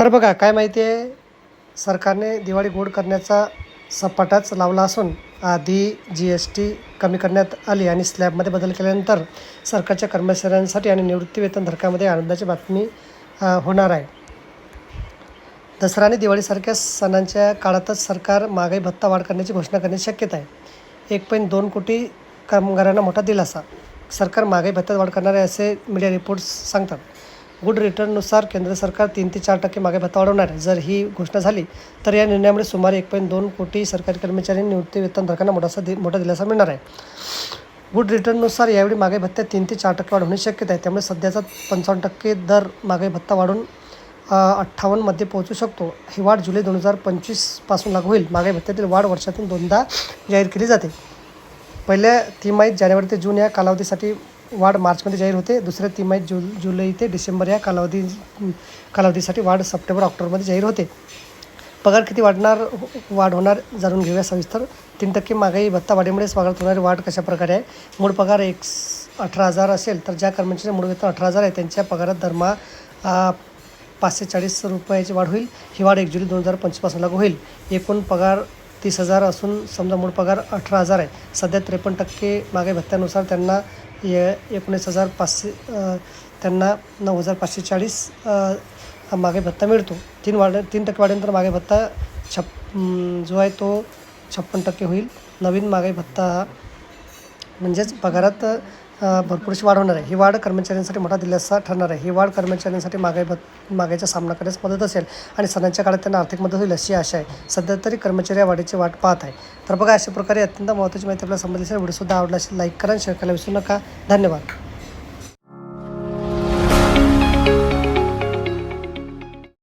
तर बघा काय माहिती आहे? सरकारने दिवाळी गोड करण्याचा सपाटाच लावला असून आधी जी एस टी कमी करण्यात आली आणि स्लॅबमध्ये बदल केल्यानंतर सरकारच्या कर्मचाऱ्यांसाठी आणि निवृत्तीवेतनधारकामध्ये आनंदाची बातमी होणार आहे. दसरा आणि दिवाळीसारख्या सणांच्या काळातच सरकार महागाई भत्ता वाढ करण्याची घोषणा करण्याची शक्यता आहे. एक पॉईंट दोन कोटी कामगारांना मोठा दिलासा. सरकार महागाई भत्त्यात वाढ करणार आहे असे मीडिया रिपोर्ट्स सांगतात. गुड रिटर्ननुसार केंद्र सरकार तीन ते चार टक्के मागे भत्ता वाढवणार आहे. जर ही घोषणा झाली तर या निर्णयामुळे सुमारे एक पॉईंट दोन कोटी सरकारी कर्मचारी निवृत्ती वेतनधारकांना मोठासा दि मोठा दिलासा मिळणार आहे. गुड रिटर्ननुसार यावेळी मागे भत्त्यात तीन ते चार टक्के वाढ होण्याची शक्यता आहे. त्यामुळे सध्याचा पंचावन्न टक्के दर मागे भत्ता वाढून अठ्ठावन्नमध्ये पोहोचू शकतो. ही वाढ जुलै दोन हजार पंचवीसपासून लागू होईल. मागे भत्त्यातील वाढ वर्षातून दोनदा जाहीर केली जाते. पहिल्या तिमाहीत जानेवारी ते जून या कालावधीसाठी वाढ मार्चमध्ये जाहीर होते. दुसऱ्या तिमाहीत जु जुलै ते डिसेंबर या कालावधी कालावधीसाठी वाढ सप्टेंबर ऑक्टोबरमध्ये जाहीर होते. पगार किती वाढणार वाढ होणार जाणून घेऊया सविस्तर. तीन टक्के महागाई भत्ता वाढीमुळे पगारात होणारी वाढ कशा प्रकारे आहे? मूळ पगार एक अठरा हजार असेल तर ज्या कर्मचारी मूळ वेतन अठरा हजार आहे त्यांच्या पगारात दरमहा पाचशे चाळीस रुपयाची वाढ होईल. ही वाढ एक जुलै दोन हजार पंचवीसपासून लागू होईल. एकूण पगार तीस हजार असून समजा मूळ पगार अठरा हजार आहे. सध्या त्रेपन्न टक्के मागे भत्त्यानुसार त्यांना ये एकोणीस हजार पाचशे त्यांना नऊ हजार पाचशे चाळीस मागे भत्ता मिळतो. तीन वाढ तीन टक्के वाढल्यानंतर मागे भत्ता छप जो आहे तो छप्पन टक्के होईल. नवीन मागे भत्ता हा म्हणजेच पगारात भरपूरशी वाढ होणार आहे. ही वाढ कर्मचाऱ्यांसाठी मोठा दिलासा ठरणार आहे. ही वाढ कर्मचाऱ्यांसाठी महागाई भत महागाईचा सामना करण्यास मदत असेल आणि सणांच्या काळात त्यांना आर्थिक मदत होईल अशी आशा आहे. सध्या तरी कर्मचारी या वाढीची वाट पाहत आहे. तर बघा अशा प्रकारे अत्यंत महत्त्वाची माहिती आपल्याला समजली असेल. व्हिडिओसुद्धा आवडला असेल लाईक करा शेअर करायला विसरू नका. धन्यवाद.